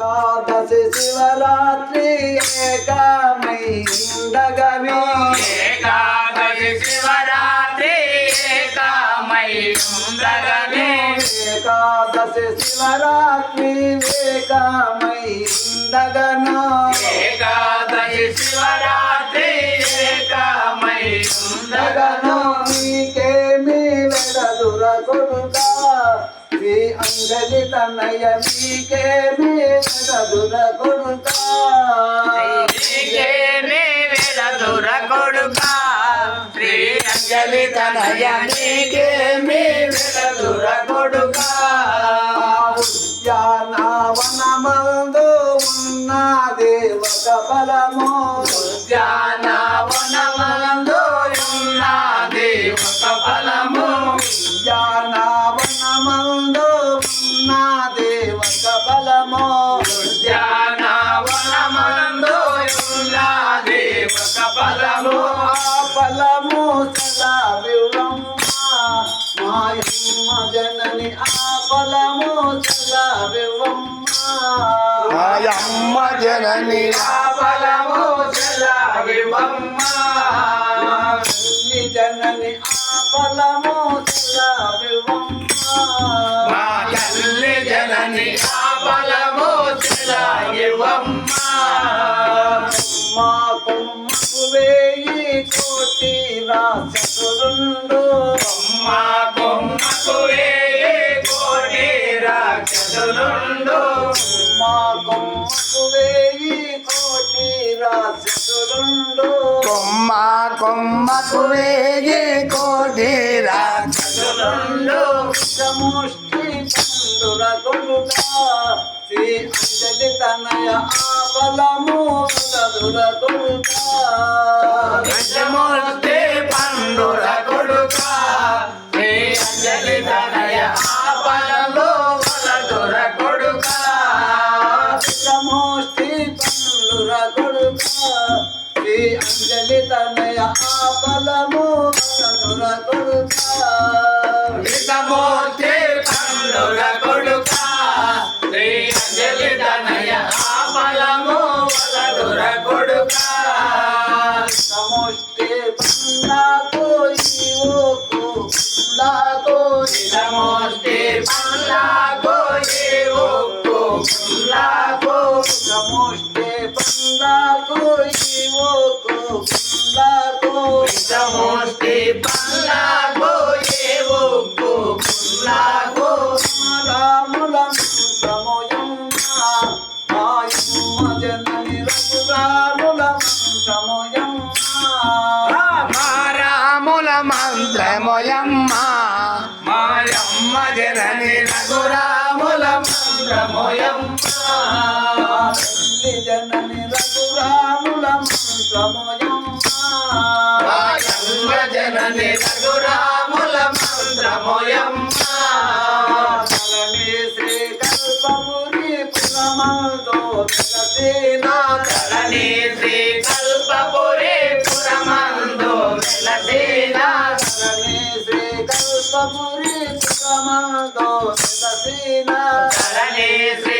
ఏకాదశి శివరాత్రి ఏకమై ఉండగవి ఏకాదశి శివరాత్రి ఏకమై ఉండగనే. ఏకాదశి శివరాత్రి ఏకమై ఉండగను. ఏకాదశి శివరాత్రి ఏకమై ఉండగను. నీకేమి వెడదుర కొడుకా శ్రీ అంజలి తనయ నీకేమి వెడదుర కొడుకా. నీకేమి వెలదుర కొడుకా. శ్రీ అంజలి తనయ నీకేమి వెలదుర కొడుకా. ఉద్యానవనమందు ఉన్నది ఒక బలము. ఉద్యానవనమందు ఫలము ఆ బలము సదా వివ్రమ్మ మాయమ్మ జనని ఆ బలము సదా వివ్రమ్మ మాయమ్మ జనని ఆ ఫలము జనని ఆ సదా కోటి రాసరుండు మా కొమ్మకు వేయి కోటి రాక్షసులుండు మా కొమ్మకు వేయి కోటి రాసరుండు కొమ్మ కొమ్మకు వేగి కోటి రాక్షసులుండు సముష్టి చందుర కొడుక శ్రీ అంజలి తనయ ఆ బలము బలదుర కొడుక. గజమూర్తి తనయ ఆ బలము బలదుర కొడుక విషమూర్తి పండుర కొడుక శ్రీ అంజలి తనయ ఆ బలము బలదుర కొడుక సమష్టి పండాకు ఈవోకు లాకు విషమూర్తి పండ్లకు ఏ ఒక్కు పుల్లకు సమష్టి పండాకు ఈవోకు లాకు విషమూర్తి పండ్లకు ఏ ఒక్కు పుల్లకు రాముల సమయమ్మ మాయమ్మ జనని రఘురాముల సమయమ్మ రాముల మంత్రమయమ్మ మాయమ్మ జనని రఘురాముల మంత్రమోయమ్మ తల్లి జనని రఘురాముల జనని రఘురాముల మంత్రమోయమ్మ శ్రీ కల్పముని పురమంతో వెలసేనా ధరణి శ్రీ కల్పపురి పురమందు వెలసేనా తరణి శ్రీ కల్పముని పురమంతో వెలసేనా ధరణి శ్రీ